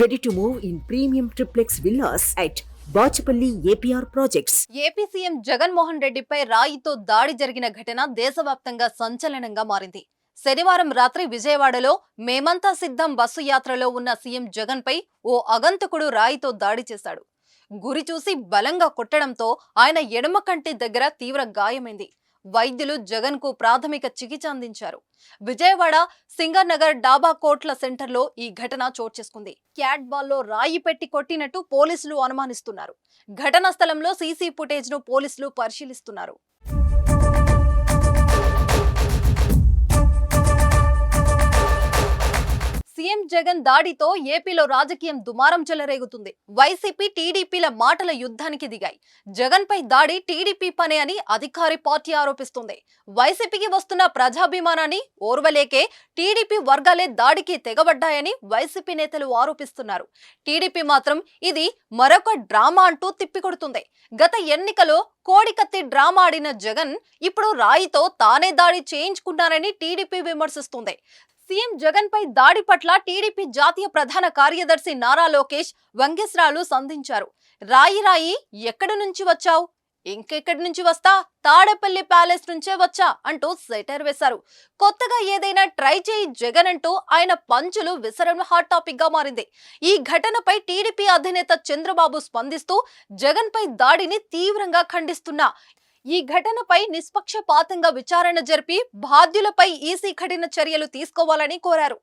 Ready to move in premium triplex villas at Bachupally APR projects AP CM Jaganmohan రెడ్డిపై రాయితో దాడి జరిగిన ఘటన దేశవ్యాప్తంగా సంచలనంగా మారింది. శనివారం రాత్రి విజయవాడలో మేమంతా సిద్ధం బస్సు యాత్రలో ఉన్న సీఎం జగన్పై ఓ అగంతకుడు రాయితో దాడి చేశాడు. గురి చూసి బలంగా కొట్టడంతో ఆయన ఎడమ కంటి దగ్గర తీవ్ర గాయమైంది. వైద్యులు జగన్కు ప్రాథమిక చికిత్స అందించారు. విజయవాడ సింగర్ నగర్ డాబా కోట్ల సెంటర్లో ఈ ఘటన చోటు చేసుకుంది. క్యాట్ బాల్లో రాయి పెట్టి కొట్టినట్టు పోలీసులు అనుమానిస్తున్నారు. ఘటనా స్థలంలో సీసీ ఫుటేజ్ను పోలీసులు పరిశీలిస్తున్నారు. జగన్ దాడితో ఏపీలో రాజకీయం దుమారం చెలరేగుతుంది. వైసీపీ టీడీపీల మాటల యుద్ధానికి దిగాయి. జగన్ పై దాడి టీడీపీ పనే అని అధికారి పార్టీ ఆరోపిస్తుంది. వైసీపీకి వస్తున్న ప్రజాభిమానాన్ని ఓర్వలేకే టీడీపీ వర్గాలే దాడికి తెగబడ్డాయని వైసీపీ నేతలు ఆరోపిస్తున్నారు. టీడీపీ మాత్రం ఇది మరొక డ్రామా అంటూ తిప్పికొడుతుంది. గత ఎన్నికలో కోడికత్తి డ్రామా ఆడిన జగన్ ఇప్పుడు రాయితో తానే దాడి చేయించుకున్నారని టీడీపీ విమర్శిస్తుంది. సీఎం జగన్ పై దాడి పట్ల టీడీపీ జాతీయ ప్రధాన కార్యదర్శి నారా లోకేష్ వంగేశ్రాలు సంధించారు. రాయి రాయి ఎక్కడి నుంచి వచ్చావు? ఇంకెక్కడి నుంచి వస్తా? తాడేపల్లి ప్యాలెస్ నుంచే వచ్చా? అంటూ సెటర్ వేశారు. కొత్తగా ఏదైనా ట్రై చేయి జగన్ అంటూ ఆయన పంచులు విసరణ హాట్ టాపిక్గా మారింది. ఈ ఘటనపై టీడీపీ అధినేత చంద్రబాబు స్పందిస్తూ జగన్ పై దాడిని తీవ్రంగా ఖండిస్తున్నా. ఈ ఘటనపై నిష్పక్షపాతంగా విచారణ జరిపి బాధ్యులపై ఈసీ కఠిన చర్యలు తీసుకోవాలని కోరారు.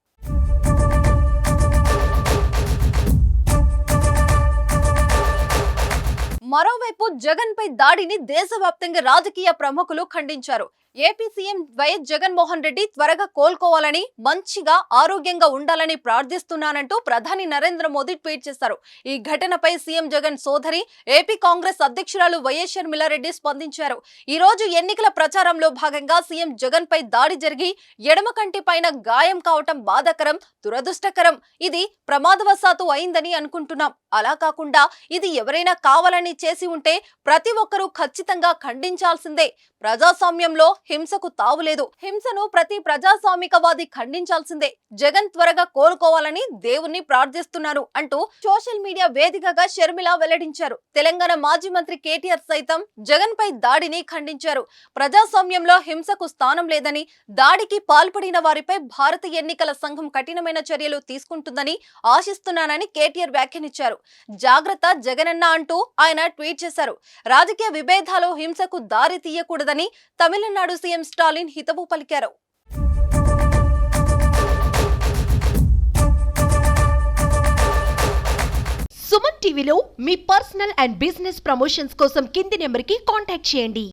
మరోవైపు జగన్ పై దాడిని దేశవ్యాప్తంగా రాజకీయ ప్రముఖులు ఖండించారు. AP CM YS Jaganmohan Reddy త్వరగా కోలుకోవాలని మంచిగా ఆరోగ్యంగా ఉండాలని ప్రార్థిస్తున్నానంటూ ప్రధాని నరేంద్ర మోదీ ట్వీట్ చేశారు. ఈ ఘటనపై సీఎం జగన్ సోదరి ఏపీ కాంగ్రెస్ అధ్యక్షురాలు వైఎస్ షర్మిలారెడ్డి స్పందించారు. ఈ రోజు ఎన్నికల ప్రచారంలో భాగంగా సీఎం జగన్ పై దాడి జరిగి ఎడమ కంటి పైన గాయం కావటం బాధాకరం దురదృష్టకరం. ఇది ప్రమాదవశాత్తు అయిందని అనుకుంటున్నాం. అలా కాకుండా ఇది ఎవరైనా కావాలని చేసి ఉంటే ప్రతి ఒక్కరూ ఖచ్చితంగా ఖండించాల్సిందే. ప్రజాస్వామ్యంలో హింసకు తావులేదు హింసను ప్రతి ప్రజాస్వామికవాది ఖండించాల్సిందే. జగన్ త్వరగా కోలుకోవాలని దేవుణ్ణి ప్రార్థిస్తున్నారు అంటూ సోషల్ మీడియా వేదికగా షర్మిల వెల్లడించారు. తెలంగాణ మాజీ మంత్రి కేటీఆర్ సైతం జగన్ పై దాడిని ఖండించారు. ప్రజాస్వామ్యంలో హింసకు స్థానం లేదని దాడికి పాల్పడిన వారిపై భారత ఎన్నికల సంఘం కఠినమైన చర్యలు తీసుకుంటుందని ఆశిస్తున్నానని కేటీఆర్ వ్యాఖ్యానించారు. జాగ్రత్త జగనన్న అంటూ ఆయన ట్వీట్ చేశారు. రాజకీయ విభేదాలు హింసకు దారి తీయకూడదని తమిళనాడు సీఎం స్టాలిన్ హితవు పలికారు. సుమన్ టీవీలో మీ పర్సనల్ అండ్ బిజినెస్ ప్రమోషన్స్ కోసం కింది నెంబర్కి కాంటాక్ట్ చేయండి.